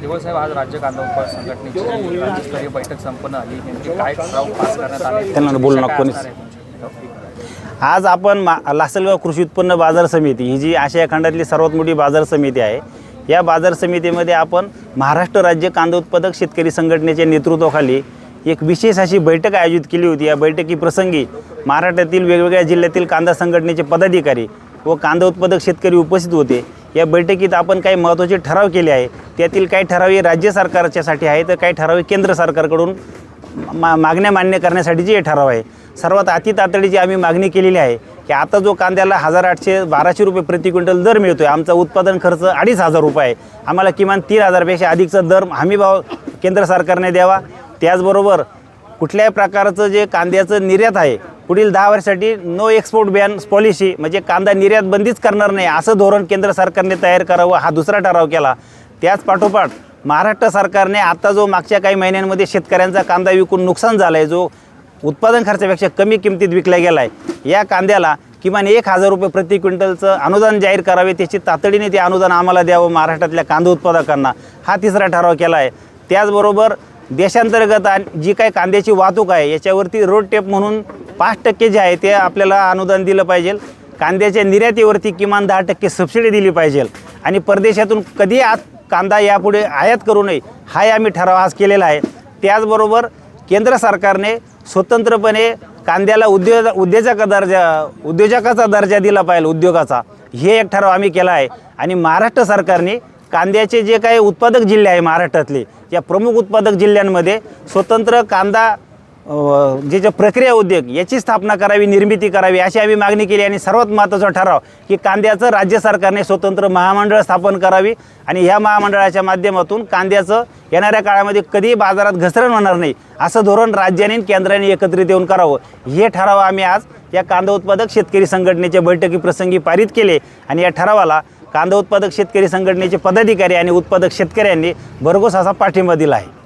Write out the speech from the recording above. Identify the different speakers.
Speaker 1: दिवससाहेब आज राज्य कांदा उत्पादक संघटनेची राज्यस्तरीय बैठक संपन्न झाली. नेमकी काय ठराव पास करण्यात आले?
Speaker 2: त्यांना बोलू नको कोणीच.
Speaker 1: काय असणार आहे तुमच्याकडे?
Speaker 2: आज आपण मा लासलगाव कृषी उत्पन्न बाजार समिती ही जी आशिया खंडातली सर्वात मोठी बाजार समिती आहे या बाजार समितीमध्ये आपण महाराष्ट्र राज्य कांदा उत्पादक शेतकरी संघटनेच्या नेतृत्वाखाली एक विशेष अशी बैठक आयोजित केली होती. या बैठकीप्रसंगी महाराष्ट्रातील वेगवेगळ्या जिल्ह्यातील कांदा संघटनेचे पदाधिकारी व कांदा उत्पादक शेतकरी उपस्थित होते. या बैठकीत आपण काही महत्त्वाचे ठराव केले आहे. त्यातील काही ठराव हे राज्य सरकारच्यासाठी आहे तर काही ठराव केंद्र सरकारकडून मा मागण्या मान्य करण्यासाठीचे हे ठराव आहे. सर्वात अति तातडीची आम्ही मागणी केलेली आहे की आता जो कांद्याला हजार आठशे बाराशे रुपये प्रति क्विंटल दर मिळतो आहे आमचा उत्पादन खर्च अडीच हजार रुपये आहे. आम्हाला किमान तीन हजारपेक्षा अधिकचा दर हमीभाव केंद्र सरकारने द्यावा. त्याचबरोबर कुठल्याही प्रकारचं जे कांद्याचं निर्यात आहे पुढील दहा वर्षासाठी नो एक्सपोर्ट बॅन पॉलिसी म्हणजे कांदा निर्यात बंदीच करणार नाही असं धोरण केंद्र सरकारने तयार करावं हा दुसरा ठराव केला. त्याच पाठोपाठ महाराष्ट्र सरकारने आता जो मागच्या काही महिन्यांमध्ये शेतकऱ्यांचा कांदा विकून नुकसान झालं आहे जो उत्पादन खर्चापेक्षा कमी किमतीत विकला गेला आहे या कांद्याला किमान एक हजार रुपये प्रति क्विंटलचं अनुदान जाहीर करावे त्याची तातडीने ते अनुदान आम्हाला द्यावं महाराष्ट्रातल्या कांदा उत्पादकांना हा तिसरा ठराव केला आहे त्याचबरोबर देशांतर्गत आणि जी काही कांद्याची वाहतूक आहे याच्यावरती रोड टेप म्हणून पाच टक्के जे आहे ते आपल्याला अनुदान दिलं पाहिजे. कांद्याच्या निर्यातीवरती किमान दहा टक्के सबसिडी दिली पाहिजे. आणि परदेशातून कधी आत कांदा यापुढे आयात करू नये हा आम्ही ठराव आज केलेला आहे. त्याचबरोबर केंद्र सरकारने स्वतंत्रपणे कांद्याला उद्योग उद्योजक दर्जा उद्योजकाचा दर्जा दिला पाहिजे उद्योगाचा. हे एक ठराव आम्ही केला आहे. आणि महाराष्ट्र सरकारने कांद्याचे जे काही उत्पादक जिल्हे आहे महाराष्ट्रातले या प्रमुख उत्पादक जिल्ह्यांमध्ये स्वतंत्र कांदा जे जे प्रक्रिया उद्योग याची स्थापना करावी निर्मिती करावी अशी आम्ही मागणी केली आणि सर्वात महत्त्वाचा ठराव की कांद्याचं राज्य सरकारने स्वतंत्र महामंडळ स्थापन करावी आणि ह्या महामंडळाच्या माध्यमातून कांद्याचं येणाऱ्या काळामध्ये कधीही बाजारात घसरण होणार नाही असं धोरण राज्याने आणि केंद्राने एकत्रित येऊन करावं. हे ठराव आम्ही आज या कांदा उत्पादक शेतकरी संघटनेच्या बैठकीप्रसंगी पारित केले आणि या ठरावाला कांदा उत्पादक शेतकरी संघटनेचे पदाधिकारी आणि उत्पादक शेतकऱ्यांनी भरघोस असा पाठिंबा दिला आहे.